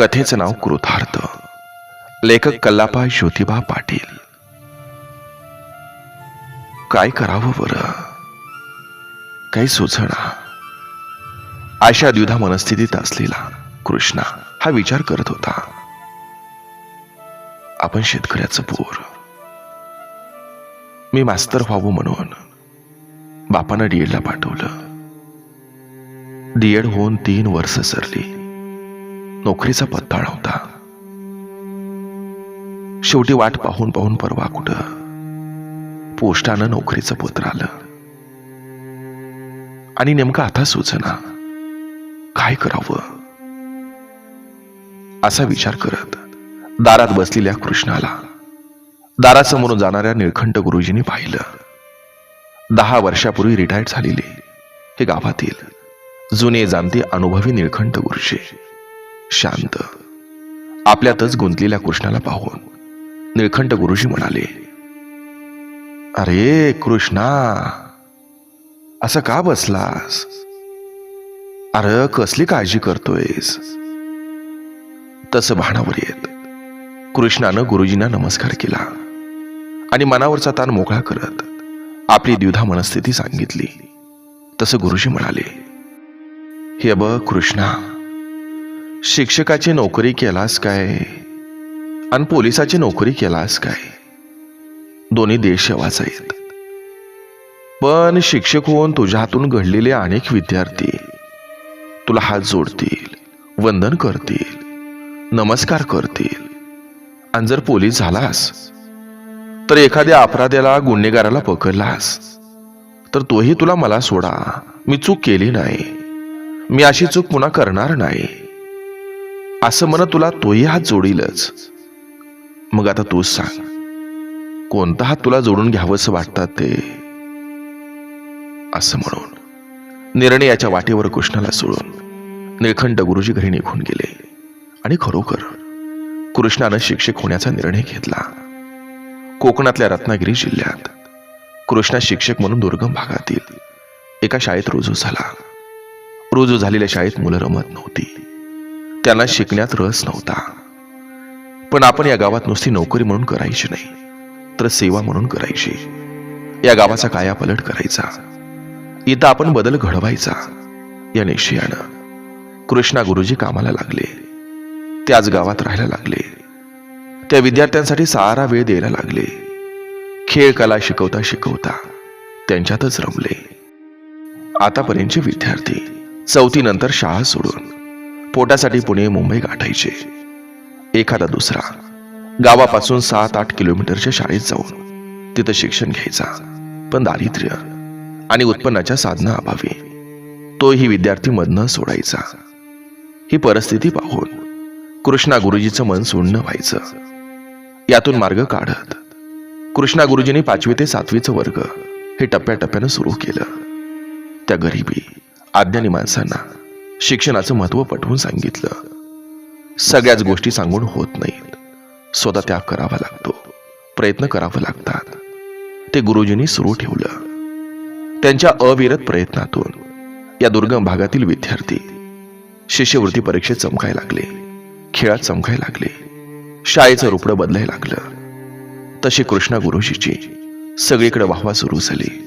कथेचं नाव कृतार्थ लेखक कल्लापा ज्योतिबा पाटील. काय करावं बरं? काही सुचना? अशा द्विधा मनस्थितीत असलेला कृष्णा हा विचार करत होता. आपण शेतकऱ्याचं पोर. मी मास्तर व्हावं म्हणून बापानं डीएडला पाठवलं. डीएड होऊन तीन वर्ष सरली. नोकरीचा पत्ता होता. शेवटी वाट पाहून पाहून परवा कुठं पोस्टानं नोकरीचं पत्र आलं. आणि नेमकं आता सुचना. काय करावं? असा विचार करत दारात बसलेल्या कृष्णाला दारासमोरून जाणाऱ्या निळखंठ गुरुजींनी पाहिलं. दहा वर्षापूर्वी रिटायर्ड झालेले हे गावातील जुने जाणते अनुभवी निळखंठ गुरुजी. शांत. आपल्यातच गुंतलेल्या कृष्णाला पाहून निळखंठ गुरुजी म्हणाले अरे कृष्णा असं का बसलास? अरे कसली काळजी करतोयस? तसं भानावर येत कृष्णानं गुरुजींना नमस्कार केला आणि मनावरचा ताण मोकळा करत आपली द्विधा मनस्थिती सांगितली. तसं गुरुजी म्हणाले हे बघ कृष्णा शिक्षकाची नोकरी केलास काय? आणि पोलिसाची नोकरी केलास काय? दोन्ही देश सेवाच आहेत. पण शिक्षक होऊन तुझ्या हातून घडलेले अनेक विद्यार्थी तुला हात जोडतील वंदन करतील नमस्कार करतील. आणि जर पोलीस झालास तर एखाद्या अपराध्याला गुन्हेगाराला पकडलास तर तोही तुला मला सोडा. मी चूक केली नाही. मी अशी चूक पुन्हा करणार नाही. असं म्हणत तुला तोही हात जोडीलच. मग आता तूच सांग कोणता हात तुला जोडून घ्यावंसं वाटतात ते? असं म्हणून निर्णयाच्या वाटेवर कृष्णाला सोडून निळखंड गुरुजी घरी निघून गेले आणि खरोखर कृष्णानं शिक्षक होण्याचा निर्णय घेतला. कोकणातल्या रत्नागिरी जिल्ह्यात कृष्णा शिक्षक म्हणून दुर्गम भागातील एका शाळेत रुजू झाला. रुजू झालेल्या शाळेत मुलं रमत नव्हती. त्यांना शिकण्यात रस नव्हता. पण आपण या गावात नुसती नोकरी म्हणून करायची नाही तर सेवा म्हणून करायची. या गावाचा कायापलट करायचा. इथं आपण बदल घडवायचा या निश्चयानं. कृष्णा गुरुजी कामाला लागले. त्याच गावात राहायला लागले. त्या विद्यार्थ्यांसाठी सारा वेळ द्यायला लागले. खेळ कला शिकवता शिकवता त्यांच्यातच रमले. आतापर्यंतचे विद्यार्थी चौथी नंतर शाळा सोडून पोटासाठी पुणे मुंबई गाठायचे. एखादा दुसरा गावापासून सात आठ किलोमीटरच्या शाळेत जाऊन तिथं शिक्षण घ्यायचा. पण दारिद्र्य आणि उत्पन्नाच्या साधना अभावी तोही विद्यार्थी मधनं सोडायचा. ही परिस्थिती पाहून कृष्णा गुरुजीचं मन सोडणं व्हायचं. यातून मार्ग काढत कृष्णा गुरुजींनी पाचवी ते सातवीचं वर्ग हे टप्प्याटप्प्यानं सुरू केलं. त्या गरिबी आज्ञानी माणसांना शिक्षणाचं महत्त्व पटवून सांगितलं. सगळ्याच गोष्टी सांगून होत नाहीत. स्वतः त्याग करावा लागतो. प्रयत्न करावे लागतात. ते गुरुजींनी सुरू ठेवलं. त्यांच्या अविरत प्रयत्नातून या दुर्गम भागातील विद्यार्थी शिष्यवृत्ती परीक्षेत चमकाय लागले. खेळात चमकाय लागले. शाळेचं रुपडं बदलायला लागलं. तशी कृष्णा गुरुजीची सगळीकडे वाहवा सुरू झाली.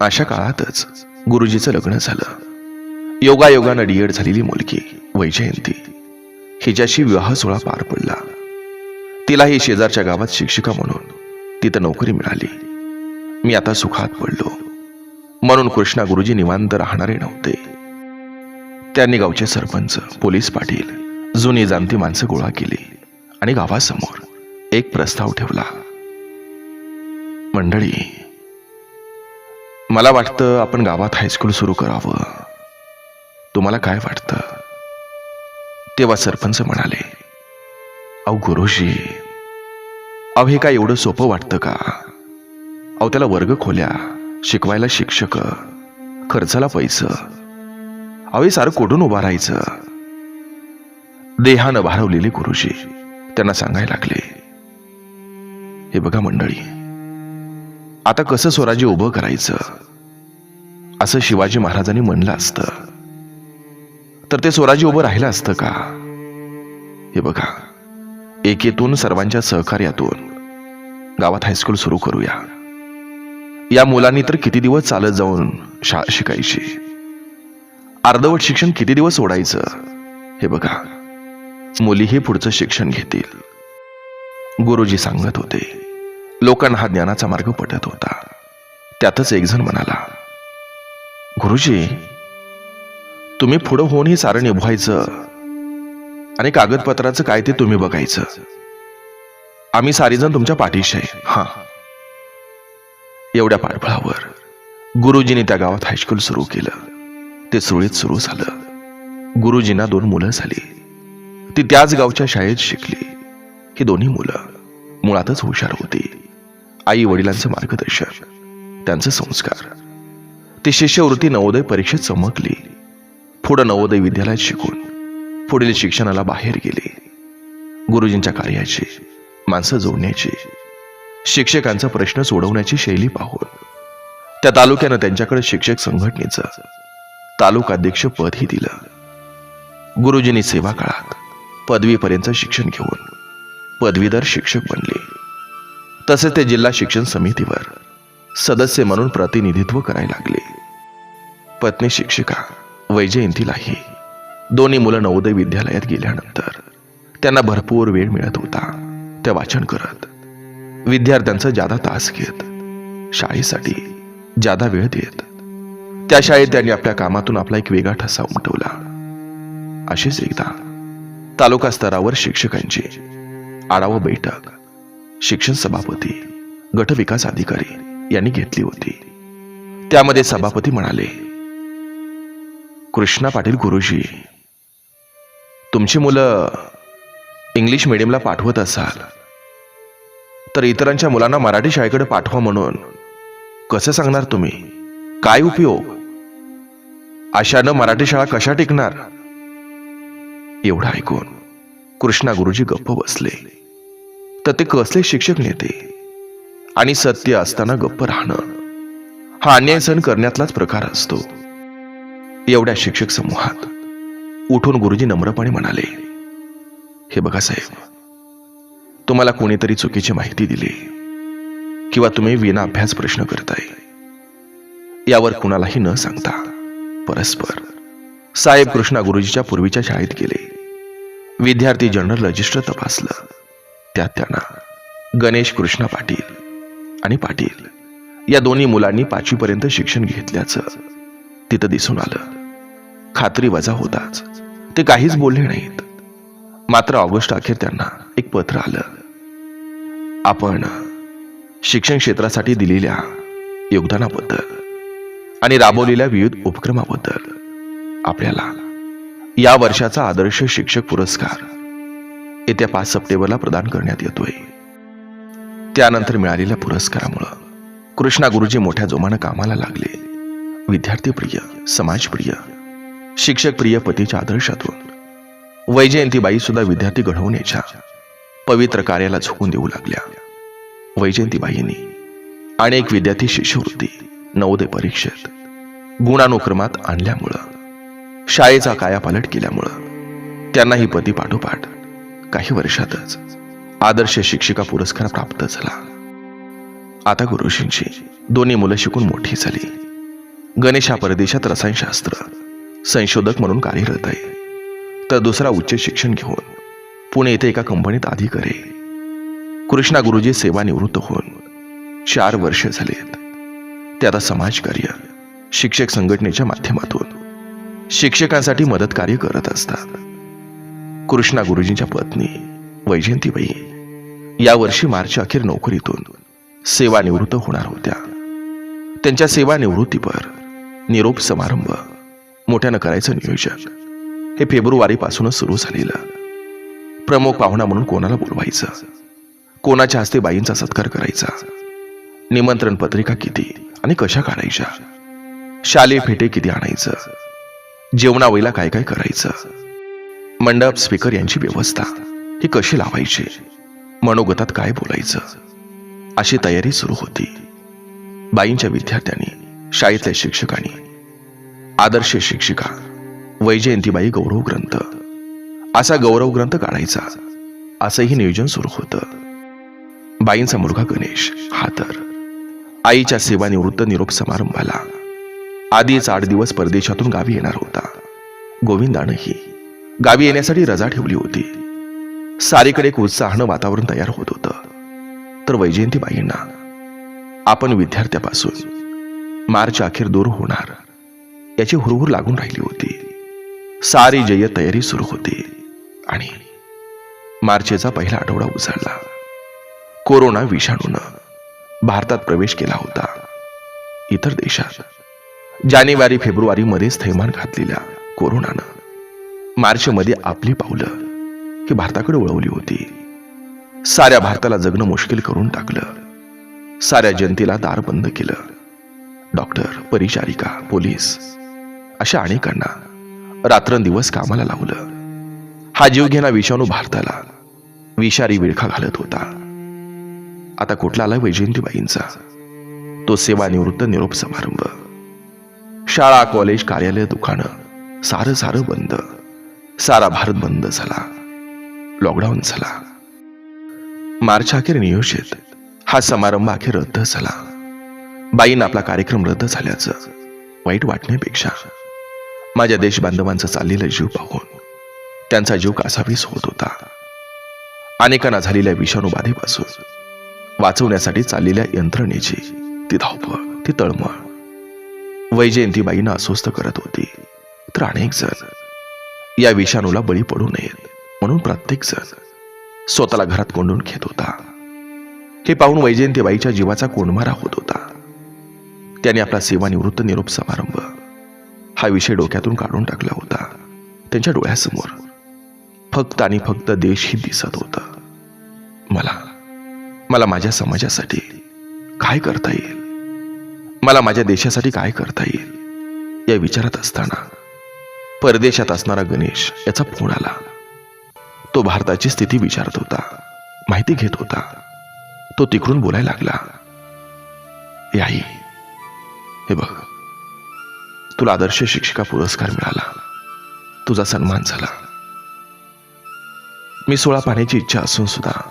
अशा काळातच गुरुजीचं लग्न झालं. योगायोगानं डीएड झालेली मुलगी वैजयंती. हिच्याशी विवाह सोहळा पार पडला. तिलाही शेजारच्या गावात शिक्षिका म्हणून तिथं नोकरी मिळाली. मी आता सुखात पडलो. म्हणून कृष्णा गुरुजी निवांत राहणारे नव्हते. त्यांनी गावचे सरपंच पोलीस पाटील जुनी जाणती माणसं गोळा केली आणि गावासमोर एक प्रस्ताव ठेवला. मंडळी मला वाटतं आपण गावात हायस्कूल सुरू करावं. तुम्हाला काय वाटतं? तेव्हा सरपंच म्हणाले अहो गुरुजी अहो हे काय एवढं सोपं वाटतं का? अहो त्याला वर्ग खोल्या शिकवायला शिक्षक खर्चाला पैसं. अहो हे सारं कुठून उभा राहायचं? देहानं भारवलेले गुरुजी त्यांना सांगायला लागले हे बघा मंडळी आता कसं स्वराज्य उभं करायचं? असं शिवाजी महाराजांनी म्हणलं असतं. तर ते स्वराज्य उभं राहिलं असतं का? हे बघा एकेतून सर्वांच्या सहकार्यातून गावात हायस्कूल सुरू करूया. या मुलांनी तर किती दिवस चालत जाऊन शाळा शिकायची? अर्धवट शिक्षण किती दिवस सोडायचं? हे बघा मुलीही पुढचं शिक्षण घेतील. गुरुजी सांगत होते लोकांना हा ज्ञानाचा मार्ग पटत होता. त्यातच एक जण म्हणाला गुरुजी तुम्ही पुढं होऊन ही सारं निभवायचं आणि कागदपत्राचं काय ते तुम्ही बघायचं. आम्ही सारीजण तुमच्या पाठीशी आहे. हा. एवढ्या पाठबळावर गुरुजींनी त्या गावात हायस्कूल सुरू केलं. ते सुरळीत सुरू झालं. गुरुजींना दोन मुलं झाली. ती त्याच गावच्या शाळेत शिकली. ही दोन्ही मुलं मुळातच हुशार होती. आई वडिलांचं मार्गदर्शन त्यांचे संस्कार. ती शिष्यवृत्ती नवोदय परीक्षेत चमकली. पुढं नवोदय विद्यालयात शिकून पुढील शिक्षणाला बाहेर गेले. गुरुजींच्या कार्याची माणसं जोडण्याची शिक्षकांचा प्रश्न सोडवण्याची शैली पाहून त्या तालुक्यानं त्यांच्याकडे शिक्षक संघटनेचं तालुकाध्यक्ष पदही दिलं. गुरुजींनी सेवा काळात पदवीपर्यंत शिक्षण घेऊन पदवीधर शिक्षक बनले. तसेच ते जिल्हा शिक्षण समितीवर सदस्य म्हणून प्रतिनिधित्व करायला लागले. पत्नी शिक्षिका वैजयंतीलाही दोन्ही मुलं नवोदय विद्यालयात गेल्यानंतर त्यांना भरपूर वेळ मिळत होता. त्या वाचन करत. विद्यार्थ्यांचा जादा तास घेत. शाळेसाठी जादा वेळ देत. त्या शाळेत त्यांनी आपल्या कामातून आपला एक वेगळा ठसा उमटवला. अशीच एकदा तालुका स्तरावर शिक्षकांची आढावा बैठक शिक्षण सभापती गट विकास अधिकारी यांनी घेतली होती. त्यामध्ये सभापती म्हणाले कृष्णा पाटील गुरुजी तुमची मुलं इंग्लिश मिडियमला पाठवत असाल तर इतरांच्या मुलांना मराठी शाळेकडे पाठवा म्हणून कसं सांगणार तुम्ही? काय उपयोग? अशानं मराठी शाळा कशा टिकणार? एवढं ऐकून कृष्णा गुरुजी गप्प बसले. तर ते कसले शिक्षक नेते? आणि सत्य असताना गप्प राहणं हा अन्याय सहन करण्यातलाच प्रकार असतो. एवढ्या शिक्षक समूहात उठून गुरुजी नम्रपणे म्हणाले हे बघा साहेब तुम्हाला कोणीतरी चुकीची माहिती दिली किंवा तुम्ही विना अभ्यास प्रश्न करताय यावर कुणालाही न सांगता परस्पर साहेब कृष्णा गुरुजीच्या पूर्वीच्या शाळेत गेले. विद्यार्थी जनरल रजिस्टर तपासलं. त्यात त्यांना गणेश कृष्णा पाटील आणि पाटील या दोन्ही मुलांनी पाचवीपर्यंत शिक्षण घेतल्याचं तिथं दिसून आलं. खात्री वजा होताच. ते काहीच बोलले नाहीत. मात्र ऑगस्ट अखेर त्यांना एक पत्र आलं. आपण शिक्षण क्षेत्रासाठी दिलेल्या योगदानाबद्दल आणि राबवलेल्या विविध उपक्रमाबद्दल आपल्याला या वर्षाचा आदर्श शिक्षक पुरस्कार येत्या पाच सप्टेंबरला प्रदान करण्यात येतोय. त्यानंतर मिळालेल्या पुरस्कारामुळं कृष्णा गुरुजी मोठ्या जोमानं कामाला लागले. विद्यार्थी प्रिय समाजप्रिय शिक्षक प्रिय पतीच्या आदर्शातून वैजयंतीबाई सुद्धा विद्यार्थी घडवण्याच्या पवित्र कार्याला झुकून देऊ लागल्या. वैजयंतीबाईंनी अनेक विद्यार्थी शिष्यवृत्ती नवोदय परीक्षेत गुणानुक्रमात आणल्यामुळं शाळेचा कायापालट केल्यामुळं त्यांनाही पती पाठोपाठ काही वर्षातच आदर्श शिक्षिका पुरस्कार प्राप्त झाला. आता गुरुजींची दोन्ही मुलं शिकून मोठी झाली. गणेश हा परदेशात रसायनशास्त्र संशोधक म्हणून कार्यरत आहे. तर दुसरा उच्च शिक्षण घेऊन पुणे येथे एका कंपनीत अधिकारी कृष्णा गुरुजी सेवानिवृत्त होऊन चार वर्ष झालेत. ते आता समाजकार्य शिक्षक संघटनेच्या माध्यमातून शिक्षकांसाठी मदत कार्य करत असतात. कृष्णा गुरुजींच्या पत्नी वैजयंतीबाई या वर्षी मार्च अखेर नोकरीतून सेवानिवृत्त होणार होत्या. त्यांच्या सेवानिवृत्तीवर निरोप समारंभ. मोठ्यानं करायचं नियोजन. हे फेब्रुवारीपासूनच सुरू झालेलं. प्रमुख पाहुणा म्हणून कोणाला बोलवायचं? कोणाच्या हस्ते बाईंचा सत्कार करायचा? निमंत्रण पत्रिका किती आणि कशा काढायच्या? शालेय फेटे किती आणायचं? जेवणावळीला काय काय करायचं? मंडप स्पीकर यांची व्यवस्था ही कशी लावायची? मनोगतात काय बोलायचं? अशी तयारी सुरू होती. बाईंच्या विद्यार्थ्यांनी शाळेतल्या शिक्षकांनी. आदर्श शिक्षिका वैजयंतीबाई गौरव ग्रंथ. असा गौरव ग्रंथ काढायचा. असंही नियोजन सुरू होतं. बाईंचा मुलगा गणेश हा तर. आईच्या सेवानिवृत्त निरोप समारंभाला. आधीच आठ दिवस परदेशातून गावी येणार होता. गोविंदानंही. गावी येण्यासाठी रजा ठेवली होती. सारीकडे एक उत्साहानं वातावरण तयार होत होतं. तर वैजयंतीबाईंना. आपण विद्यार्थ्यापासून मार्च अखेर दूर होणार. याची हुरहुर लागून राहिली होती. सारी जय तयारी सुरू होती. आणि मार्चचा पहिला आठवडा उजाडला कोरोना विषाणूनं भारतात प्रवेश केला होता. इतर देशात. जानेवारी फेब्रुवारी मध्येच थैमान घातलेल्या कोरोनानं मार्चमध्ये आपली पावलं ही भारताकडे वळवली होती. साऱ्या भारताला जगणं मुश्किल करून टाकलं. साऱ्या जनतेला दार बंद केलं. डॉक्टर परिचारिका पोलीस अशा अनेकांना रात्रंदिवस कामाला लावलं. हा जीवघेणा विषाणू भारताला विषारी विळखा घालत होता. आता कुठला आला वैजयंतीबाईंचा? तो सेवानिवृत्त निरोप समारंभ. शाळा कॉलेज कार्यालय दुकानं सारं सारं बंद. सारा भारत बंद झाला. लॉकडाऊन झाला. मार्च अखेर नियोजित. हा समारंभ अखेर रद्द झाला. बाईन आपला कार्यक्रम रद्द झाल्याचं वाईट वाटण्यापेक्षा माझ्या देशबांधवांचं चाललेलं जीव पाहून त्यांचा जीव कासावीस होत होता. अनेकांना झालेल्या विषाणू बाधेपासून वाचवण्यासाठी चाललेल्या यंत्रणेची ती धावपळ ती तळमळ. वैजयंतीबाईंना अस्वस्थ करत होती. तर अनेक जण या विषाणूला बळी पडू नयेत म्हणून प्रत्येक जण स्वतःला घरात कोंडून घेत होता. हे पाहून वैजयंतीबाईच्या जीवाचा कोंडमारा होत होता. त्याने आपला सेवानिवृत्त निरोप समारंभ. हा विषय डोक्यातून काढून टाकला होता. त्यांच्या डोळ्यासमोर फक्त आणि फक्त देश ही दिसत होता. मला मला माझ्या समाजासाठी काय करता येईल? मला माझ्या देशासाठी काय करता येईल? या विचारात असताना परदेशात असणारा गणेश याचा फोन आला. तो भारताची स्थिती विचारत होता. माहिती घेत होता. तो तिकडून बोलायला लागला. याही हे बघ. तुला आदर्श शिक्षिका पुरस्कार मिळाला. तुझा सन्मान झाला. मी सोळा पाण्याची इच्छा असून सुद्धा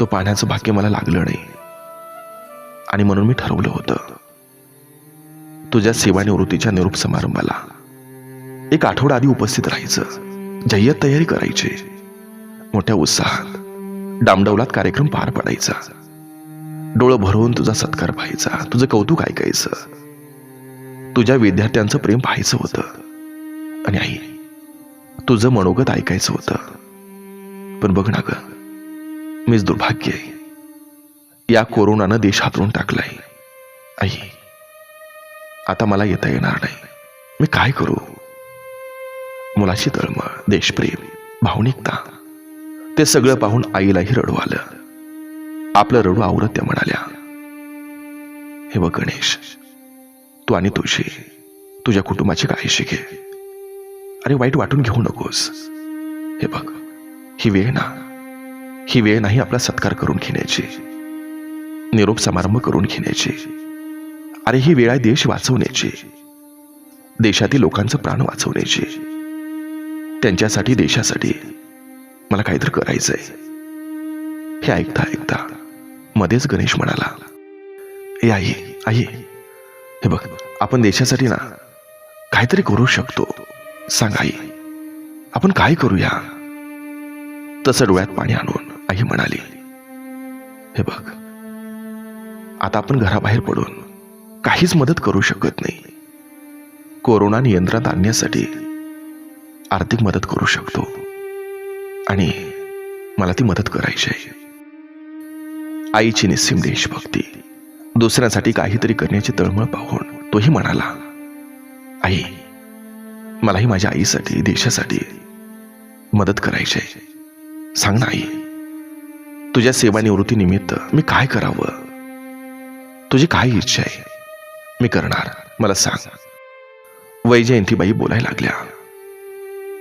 तो पाण्याचं भाग्य मला लागलं नाही. आणि म्हणून मी ठरवलं होतं तुझ्या सेवानिवृत्तीच्या निरूप समारंभाला एक आठवडा आधी उपस्थित राहायचं. जय्यत तयारी करायची. मोठ्या उत्साहात डामडौलात कार्यक्रम पार पडायचा. डोळं भरवून तुझा सत्कार पाहायचा. तुझं कौतुक ऐकायचं. तुझ्या विद्यार्थ्यांचं प्रेम पाहायचं होतं. आणि आई तुझं मनोगत ऐकायचं होतं. पण बघ ना ग मीच दुर्भाग्य आहे. या कोरोनानं देश हातरून टाकलाय. आई आता मला येता येणार नाही. मी काय करू? मुलाची तळमळ देशप्रेम भावनिकता ते सगळं पाहून आईलाही रडू आलं. आपलं रडू आवरत त्या म्हणाल्या हे बघ गणेश तू आणि तुझी तुझ्या कुटुंबाची काळजी घे. अरे वाईट वाटून घेऊ नकोस. हे बघ ही वेळ ना ही वेळ नाही आपला सत्कार करून घेण्याची. निरोप समारंभ करून घेण्याची. अरे ही वेळ आहे देश वाचवण्याची. देशातील लोकांचं प्राण वाचवण्याची. त्यांच्यासाठी देशासाठी मला काहीतरी करायचंय. हे ऐकता ऐकता मध्येच गणेश म्हणाला ए आई आई हे बघ आपण देशासाठी ना काहीतरी करू शकतो. सांग आई आपण काय करूया? तसं डोळ्यात पाणी आणून आई म्हणाली हे बघ आता आपण घराबाहेर पडून काहीच मदत करू शकत नाही. कोरोना नियंत्रणात आणण्यासाठी आर्थिक मदत करू शकतो. आणि मला ती मदत करायची आहे. आईची निस्सीम देशभक्ती. दुसऱ्यासाठी काहीतरी करण्याची तळमळ पाहून तोही म्हणाला आई मलाही माझ्या आईसाठी देशासाठी मदत करायची आहे. सांग ना आई तुझ्या सेवानिवृत्तीनिमित्त मी काय करावं? तुझी काय इच्छा आहे? मी करणार मला सांग. वैजयंतीबाई बोलायला लागल्या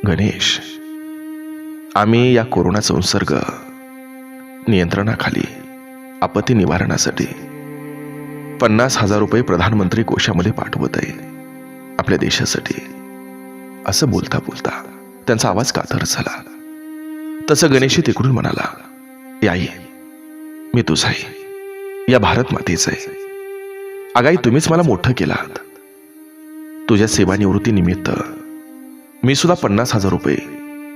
गणेश आम्ही या कोरोना संसर्ग नियंत्रणाखाली आपत्ती निवारणासाठी पन्नास हजार रुपये प्रधानमंत्री कोशामध्ये पाठवत आहे. आपल्या देशासाठी. असं बोलता बोलता त्यांचा आवाज कातर झाला. तसं गणेशी तिकडून म्हणाला याई मी तुझा आहे. या भारत मातेचा आहे. आगाई तुम्हीच मला मोठं केलात. तुझ्या सेवानिवृत्ती निमित्त मी सुद्धा पन्नास हजार रुपये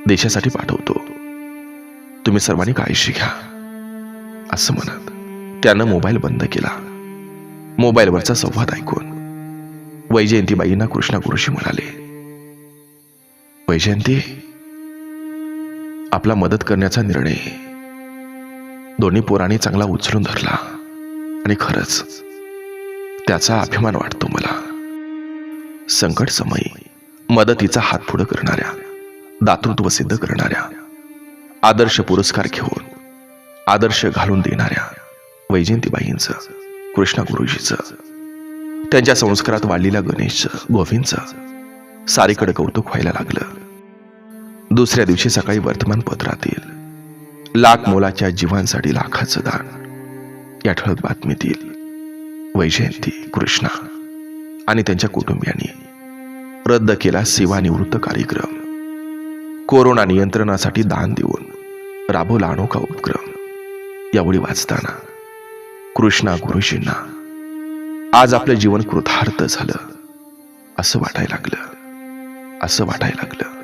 देशासाठी पाठवतो. तुम्ही सर्वांनी काळजी घ्या. असं म्हणत त्यानं मोबाईल बंद केला. मोबाईलवरचा संवाद ऐकून वैजयंतीबाईंना कृष्णा गुरुशी म्हणाले वैजयंती आपला मदत करण्याचा निर्णय दोन्ही पोरांनी चांगला उचलून धरला आणि खरंच त्याचा अभिमान वाटतो मला. संकट समयी मदतीचा हात पुढं करणाऱ्या दातृत्व सिद्ध करणाऱ्या आदर्श पुरस्कार घेऊन आदर्श घालून देणाऱ्या वैजयंतीबाईंचं कृष्णा गुरुजीचं त्यांच्या संस्कारात वाढलेल्या गणेशचं गोविंदचं सारीकडे कौतुक व्हायला लागलं. दुसऱ्या दिवशी सकाळी वर्तमानपत्रातील लाख मोलाच्या जीवांसाठी लाखाचं दान या ठळक बातमीतील वैजयंती कृष्णा आणि त्यांच्या कुटुंबियांनी रद्द केला सेवानिवृत्त कार्यक्रम. कोरोना नियंत्रणासाठी दान देऊन राबवला अनोखा उपक्रम. यावेळी वाचताना कृष्णा गुरुजींना आज आपलं जीवन कृतार्थ झालं असं वाटायला लागलं असं वाटायला लागलं.